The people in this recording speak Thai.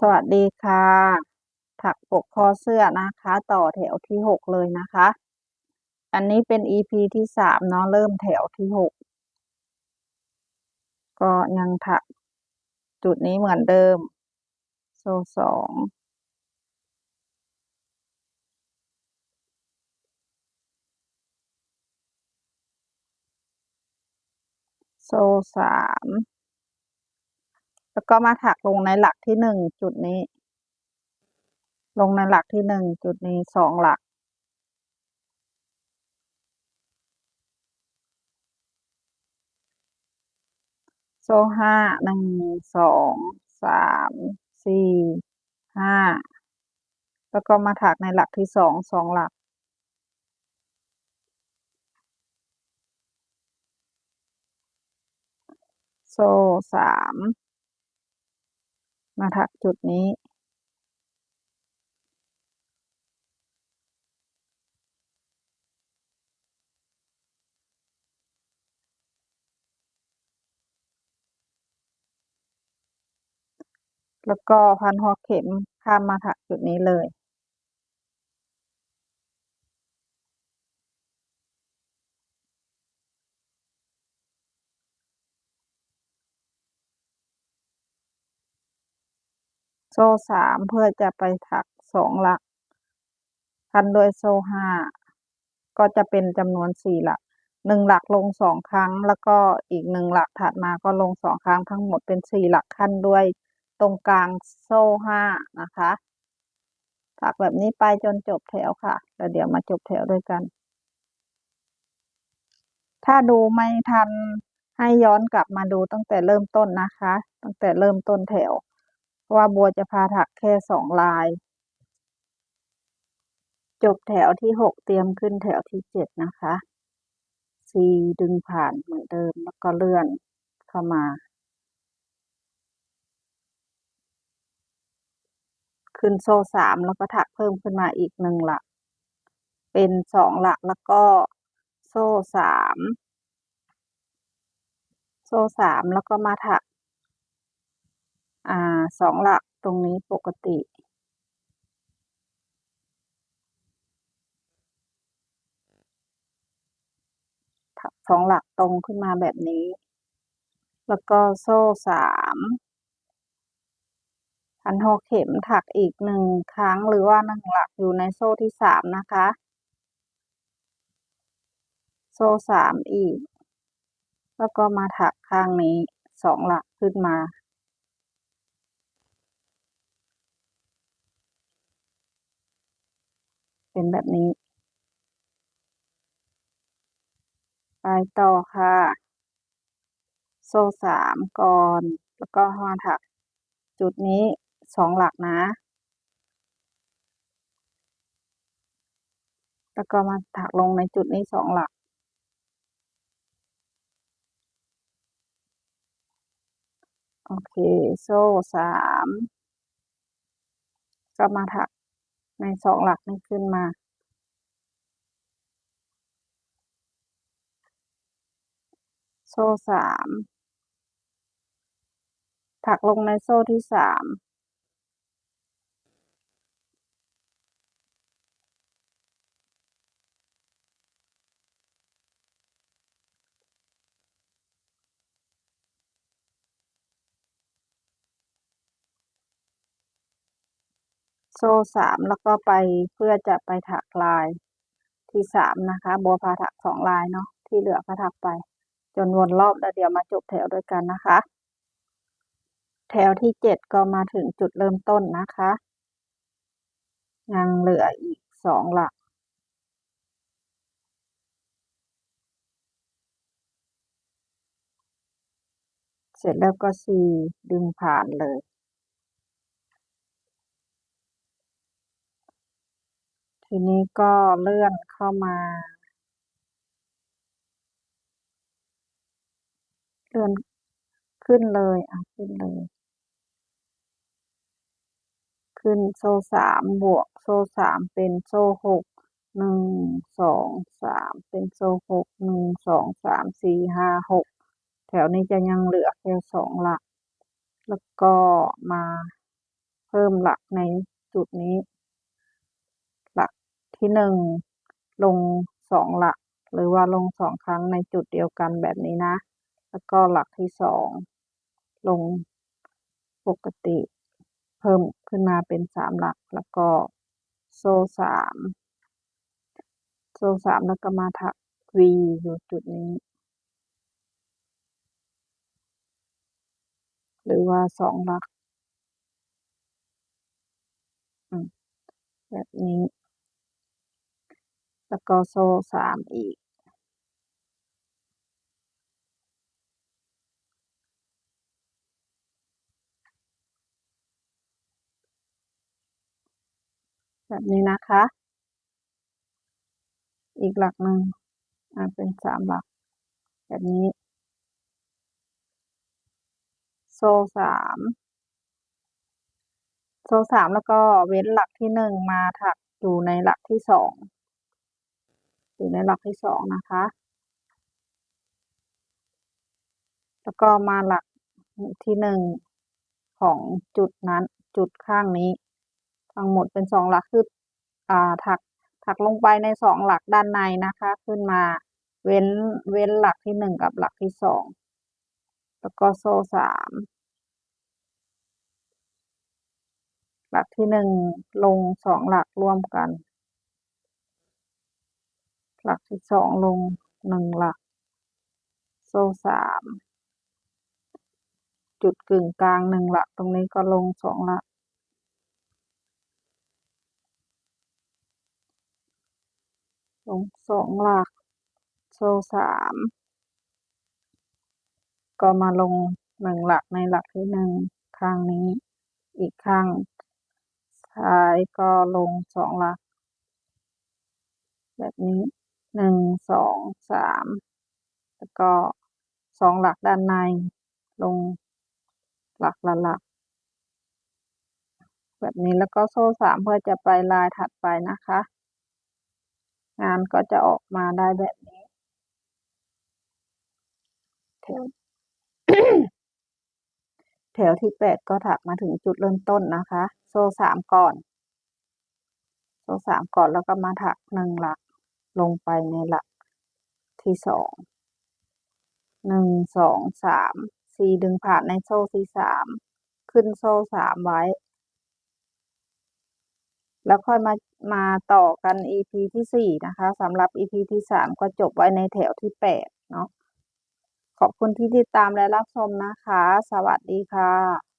สวัสดีค่ะ ถักปกคอเสื้อนะคะ ต่อแถวที่หกเลยนะคะ อันนี้เป็น EP ที่สามเนาะเริ่มแถวที่หกก็ยังถักจุดนี้เหมือนเดิม โซ่สองโซ่สาม แล้วก็มาถักลงในหลักที่หนึ่งจุดนี้ ลงในหลักที่หนึ่งจุดนี้สองหลัก โซ่ห้าหนึ่งสองสามสี่ห้าแล้วก็มาถักในหลักที่สองสองหลักโซ่สาม มาถักจุดนี้ แล้วก็พันหัวเข็มข้ามมาถักจุดนี้เลย โซ่สามเพื่อจะไปถักสองหลัก พันด้วยโซ่ห้าก็จะเป็นจำนวนสี่หลักหนึ่งหลักลงสองครั้ง แล้วก็อีกหนึ่งหลักถัดมาก็ลงสองครั้งทั้งหมดเป็นสี่หลักขั้นด้วยตรงกลางโซ่ห้านะคะ ถักแบบนี้ไปจนจบแถวค่ะแล้วเดี๋ยวมาจบแถวด้วยกัน ถ้าดูไม่ทันให้ย้อนกลับมาดูตั้งแต่เริ่มต้นนะคะ ตั้งแต่เริ่มต้นแถว เพราะว่าบัวจะพาถักแค่สองลาย จบแถวที่หกเตรียมขึ้นแถวที่เจ็ดนะคะซีดึงผ่านเหมือนเดิมแล้วก็เลื่อนเข้ามา ขึ้นโซ่สามแล้วก็ถักเพิ่มขึ้นมาอีกหนึ่งหลัก เป็นสองหลักแล้วก็โซ่สามโซ่สามแล้วก็มาถัก สองหลักตรงนี้ปกติถักสองหลักตรงขึ้นมาแบบนี้ แล้วก็โซ่สามพันหกเข็มถักอีกหนึ่งครั้งหรือว่าหนึ่งหลักอยู่ในโซ่ที่สามนะคะ โซ่สามอีก แล้วก็มาถักข้างนี้สองหลักขึ้นมา เป็นแบบนี้ ไปต่อค่ะ โซ่สามก่อน แล้วก็มาถัก จุดนี้สองหลักนะ แล้วก็มาถักลงในจุดนี้สองหลักโอเค โซ่สามก็มาถัก ในสองหลักนี้ขึ้นมา โซ่สามถักลงในโซ่ที่สาม โซ่สามแล้วก็ไปเพื่อจะไปถักลายที่สามนะคะ บัวพาถักสองลายเนาะที่เหลือก็ถักไป จนวนรอบแล้วเดี๋ยวมาจบแถวด้วยกันนะคะ แถวที่เจ็ดก็มาถึงจุดเริ่มต้นนะคะยังเหลืออีกสองหลักเสร็จแล้วก็ซีดึงผ่านเลย ทีนี้ก็เลื่อนเข้ามา เลื่อนขึ้นเลยอะขึ้นเลย ขึ้นโซ่สามบวก โซ่สามเป็นโซ่หกหนึ่งสองสามเป็นโซ่หกหนึ่งสองสามสี่ห้าหกแถวนี้จะยังเหลือแค่สองหลัก แล้วก็มาเพิ่มหลักในจุดนี้ ที่หนึ่งลงสองหลัก หรือว่าลงสองครั้งในจุดเดียวกันแบบนี้นะ แล้วก็หลักที่สองลงปกติ เพิ่มขึ้นมาเป็นสามหลัก แล้วก็โซ่สามโซ่สามแล้วก็มาถัก V อยู่จุดนี้ หรือว่าสองหลักแบบนี้ แล้วก็โซ่สามอีก แบบนี้นะคะ อีกหลักหนึ่งอ่าเป็นสามหลัก แบบนี้ โซ่สามโซ่สามแล้วก็เว้นหลักที่หนึ่งมาถักอยู่ในหลักที่สอง อยู่ในหลักที่สองนะคะ แล้วก็มาหลักที่หนึ่งของจุดนั้นจุดข้างนี้ ทั้งหมดเป็นสองหลักคืออ่าถักถักลงไปในสองหลักด้านในนะคะ ขึ้นมาเว้นเว้นหลักที่หนึ่งกับหลักที่สองแล้วก็โซ่สามหลักที่หนึ่งลงสองหลักร่วมกัน หลักที่สองลงหนึ่งหลัก โซ่สามจุดกึ่งกลางหนึ่งหลักตรงนี้ก็ลงสองหลัก ลงสองหลัก โซ่สามก็มาลงหนึ่งหลักในหลักที่หนึ่งข้างนี้ อีกข้างซ้ายก็ลงสองหลัก แบบนี้ หนึ่งสองสามแล้วก็สองหลักด้านใน ลงหลักละหลัก แบบนี้แล้วก็โซ่สามเพื่อจะไปลายถัดไปนะคะ งานก็จะออกมาได้แบบนี้แถวแถวที่แปดก็ถักมาถึงจุดเริ่มต้นนะคะ โซ่สามก่อน โซ่สามก่อนแล้วก็มาถักหนึ่งหลัก ลงไปในหลักที่สองหนึ่งสองสามสี่ดึงผ่านในโซ่ที่สามขึ้นโซ่สามไว้ แล้วค่อยมามาต่อกัน EP ที่สี่นะคะสำหรับ EP ที่สามก็จบไว้ในแถวที่แปดเนาะขอบคุณที่ติดตามและรับชมนะคะ สวัสดีค่ะ